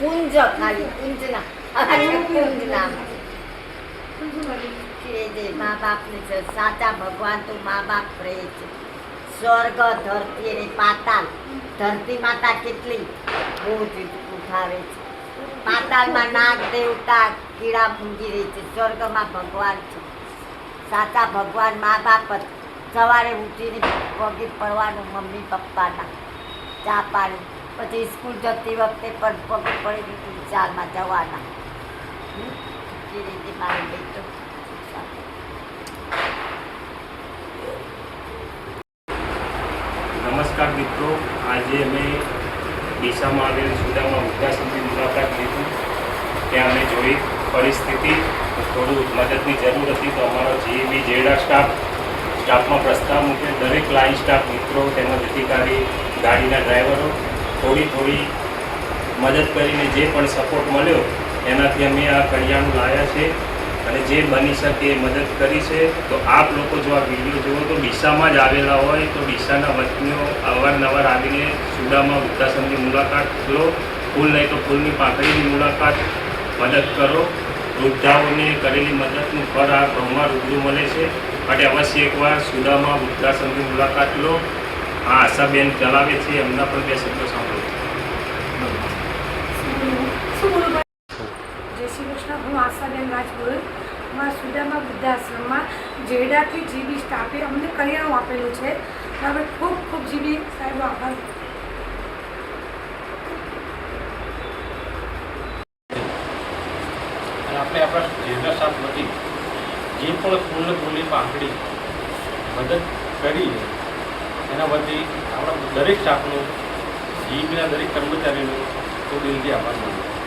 કુંજના અમારી કુંજના કે જે મા બાપને છે સાચા ભગવાન તો મા બાપ રહે છે સ્વર્ગ ધરતી અને પાતાલ ધરતી માતા કેટલી બહુ જ ઉઠાવે છે પાતાલમાં નાગ દેવતા કીડા મૂંગી રહી છે સ્વર્ગમાં ભગવાન છે સાચા ભગવાન મા બાપ સવારે ઉઠીને પગે પડવાનું મમ્મી પપ્પાના ચા પાણી પછી સ્કૂલ જતી વખતે પણ પગ પડી દીધું ચારમાં જવાના. નમસ્કાર મિત્રો. આજે અમે ડીસામાં આવેલ સુદામાં વૃદ્ધાશ્રમની મુલાકાત લીધી. ત્યાં અમે જોઈ પરિસ્થિતિ. થોડું મદદની જરૂર હતી તો અમારો જીબી જેડા સ્ટાફ, સ્ટાફમાં પ્રસ્તાવ મૂકે દરેક લાઇન સ્ટાફ મિત્રો, તેમજ અધિકારી, ગાડીના ડ્રાઈવરો થોડી થોડી મદદ કરીને જે પણ સપોર્ટ મળ્યો, એનાથી અમે આ કરિયાણું લાવ્યા છે અને જે બની શકે એ મદદ કરી છે. તો આપ લોકો જો આ વીડિયો જુઓ તો ડીસામાં જ આવેલા હોય, તો ડીસાના વતનીઓ અવારનવાર આવીને સુડામાં વૃદ્ધાશ્રમની મુલાકાત લો. ફૂલ નહીં તો ફૂલની પાંખડીની મુલાકાત મદદ કરો. વૃદ્ધાઓને કરેલી મદદનું ફળ આ ઘઉંમાં રૂબરૂ મળે છે. માટે અવશ્ય એકવાર સુડામાં વૃદ્ધાશ્રમની મુલાકાત લો. આ આશાબેન ચલાવે છે એમના પણ બે શબ્દો સાંભળો. જય શ્રી કૃષ્ણ હું આશાબેન રાજપુર મારા સુદામા વૃદ્ધાશ્રમમાં જેડાથી જીબી સ્ટાફે અમને કરિયાણું આપેલું છે. હવે ખૂબ ખૂબ જીબી સાહેબ આભાર. આપણે આપણા જેડા સાથ વતી જે પણ પૂર્ણ ફૂલની પાંખડી મદદ કરી છે એના વતી આપણા દરેક સ્ટાફનો જીબીના દરેક કર્મચારીનો ખૂબ દિલથી આભાર માનું છું.